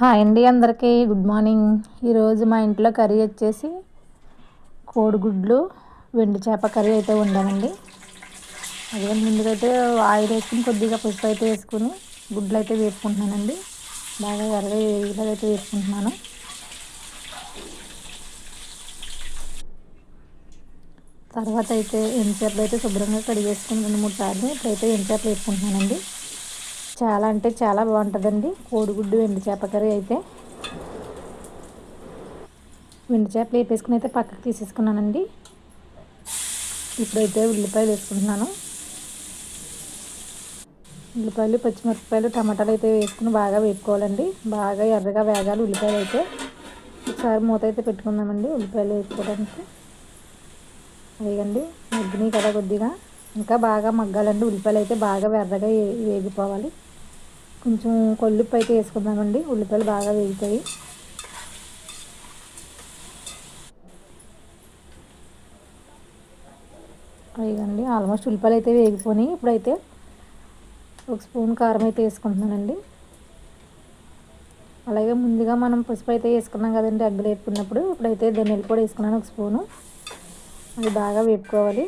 Hi అండి అందరికీ. Good morning. ఈరోజు మా ఇంట్లో కర్రీ వచ్చేసి కోడిగుడ్లు వెండి చేప కర్రీ అయితే వండామండి. అదే ముందుగా అయితే ఆయిల్ వేసుకుని కొద్దిగా పసుపు అయితే వేసుకుని గుడ్లు అయితే వేసుకుంటున్నానండి. బాగా ఎర్రగా వేగిలాగా అయితే వేసుకుంటున్నాను. తర్వాత అయితే ఎంచేపలు అయితే శుభ్రంగా కడిగేసుకుని రెండు మూడు సార్లు ఇప్పుడైతే ఎంచేపలు వేసుకుంటున్నానండి. చాలా అంటే చాలా బాగుంటుందండి. కోడిగుడ్డు వెండి చేప కర్రీ అయితే. వెండి చేపలు వేపేసుకుని అయితే పక్కకు తీసేసుకున్నానండి. ఇప్పుడైతే ఉల్లిపాయలు వేసుకుంటున్నాను. ఉల్లిపాయలు పచ్చిమిరపకాయలు టమాటాలు అయితే వేసుకుని బాగా వేపుకోవాలండి. బాగా ఎర్రగా వేగాలి ఉల్లిపాయలు అయితే. ఒకసారి మూత అయితే పెట్టుకుందామండి ఉల్లిపాయలు వేసుకోవడానికి. వేయండి మగ్గినాయి కదా కొద్దిగా. ఇంకా బాగా మగ్గాలండి. ఉల్లిపాయలు అయితే బాగా ఎర్రగా వేగిపోవాలి. కొంచెం కొల్లుప్పు అయితే వేసుకుందామండి. ఉల్లిపాయలు బాగా వేగుతాయి. వేగండి ఆల్మోస్ట్ ఉల్లిపాయలు అయితే వేగిపోయినాయి. ఇప్పుడైతే ఒక స్పూన్ కారం అయితే వేసుకుంటున్నానండి. అలాగే ముందుగా మనం పసుపు అయితే వేసుకున్నాం కదండి అగ్గులు వేపుకున్నప్పుడు. ఇప్పుడైతే ధనియాలు కూడా వేసుకున్నాను ఒక స్పూను. అది బాగా వేపుకోవాలి.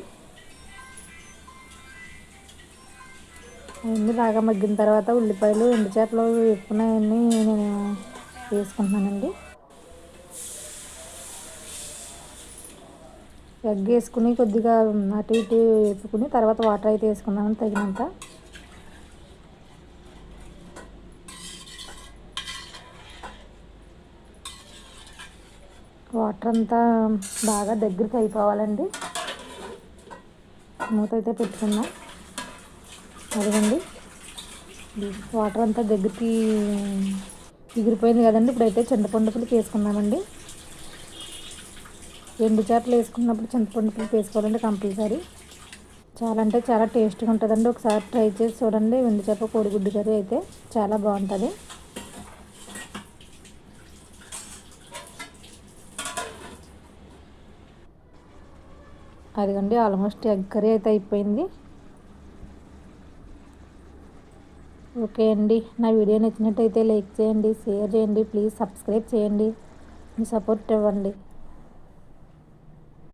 అవన్నీ బాగా మగ్గిన తర్వాత ఉల్లిపాయలు ఎండు చేపలు వేసుకున్నవన్నీ నేను వేసుకుంటున్నానండి. ఎగ్ వేసుకుని కొద్దిగా అటు ఇటు వేసుకుని తర్వాత వాటర్ అయితే వేసుకున్నాను తగినంత. వాటర్ అంతా బాగా దగ్గరికి అయిపోవాలండి. మూత అయితే పెట్టుకుందాం. అదిగండి. వాటర్ అంతా దగ్గరికి ఎగిరిపోయింది కదండి. ఇప్పుడైతే చింతపండు పులుపు వేసుకుందామండి. ఎండు చేపలు వేసుకున్నప్పుడు చింతపండు పులుపు వేసుకోవాలండి కంపల్సరీ. చాలా అంటే చాలా టేస్ట్గా ఉంటుందండి. ఒకసారి ట్రై చేసి చూడండి. ఎండు చేప కోడిగుడ్డు కర్రీ అయితే చాలా బాగుంటుంది. అదిగండి ఆల్మోస్ట్ ఎగ్ కర్రీ అయితే అయిపోయింది. ఓకే అండి. నా వీడియో నచ్చినట్టయితే లైక్ చేయండి షేర్ చేయండి ప్లీజ్ సబ్స్క్రైబ్ చేయండి. మీ సపోర్ట్ ఇవ్వండి.